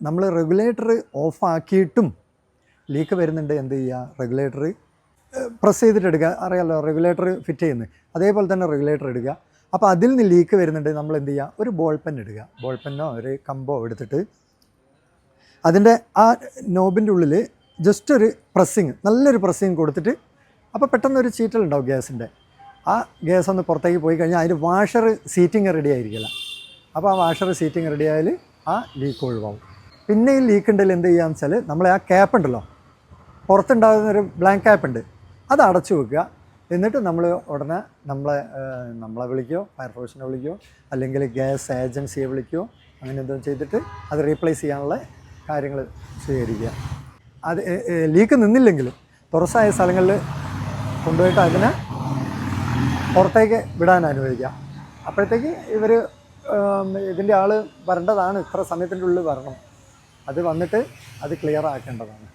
നമ്മൾ regulator ഓഫാക്കിയിട്ടും leak വരുന്നുണ്ട് എന്ത് ചെയ്യുക റെഗുലേറ്റർ പ്രസ് ചെയ്തിട്ട് എടുക്കുക. അറിയാമല്ലോ റെഗുലേറ്റർ ഫിറ്റ് ചെയ്യുന്നത് അതേപോലെ തന്നെ റെഗുലേറ്റർ എടുക്കുക അപ്പോൾ അതിൽ നിന്ന് ലീക്ക് വരുന്നുണ്ട് നമ്മൾ എന്ത് ചെയ്യുക ഒരു ബോൾ പെൻ ഇടുക. ബോൾ പെന്നോ ഒരു കമ്പോ എടുത്തിട്ട് അതിന്റെ ആ നോബിന്റെ ഉള്ളിൽ ജസ്റ്റ് ഒരു പ്രസ്സിങ് നല്ലൊരു പ്രസ്സിങ് കൊടുത്തിട്ട് അപ്പോൾ പെട്ടെന്ന് ഒരു ചീറ്റലുണ്ടാവും ഗ്യാസിന്റെ. ആ ഗ്യാസ് ഒന്ന് പുറത്തേക്ക് പോയി കഴിഞ്ഞാൽ അതിന്റെ വാഷർ സീറ്റിംഗ് റെഡി ആയിരിക്കില്ല അപ്പോൾ ആ വാഷർ സീറ്റിംഗ് ആയാൽ ആ ലീക്ക് ഒഴിവാകും പിന്നെ ഈ ലീക്ക് ഉണ്ടെങ്കിൽ എന്ത് ചെയ്യാന്ന് വെച്ചാൽ നമ്മളെ ആ ക്യാപ്പ് ഉണ്ടല്ലോ പുറത്തുണ്ടാകുന്ന ഒരു ബ്ലാങ്ക് ക്യാപ്പ് ഉണ്ട്. അത് അടച്ചു വെക്കുക. എന്നിട്ട് നമ്മൾ ഉടനെ നമ്മളെ നമ്മളെ വിളിക്കുകയോ ഫയർഫോഴ്സിനെ വിളിക്കുകയോ അല്ലെങ്കിൽ ഗ്യാസ് ഏജൻസിയെ വിളിക്കുകയോ അങ്ങനെ എന്തോ ചെയ്തിട്ട് അത് റീപ്ലേസ് ചെയ്യാനുള്ള കാര്യങ്ങൾ സ്വീകരിക്കുക. അത് ലീക്ക് നിന്നില്ലെങ്കിലും തുറസായ സ്ഥലങ്ങളിൽ കൊണ്ടുപോയിട്ട് അതിനെ പുറത്തേക്ക് വിടാൻ അനുവദിക്കുക. അപ്പോഴത്തേക്ക് ഇവർ ഇതിന്റെ ആൾ വരേണ്ടതാണ്. ഇത്ര സമയത്തിന്റെ ഉള്ളിൽ വരണം. അത് വന്നിട്ട് അത് ക്ലിയർ ആക്കേണ്ടതാണ്.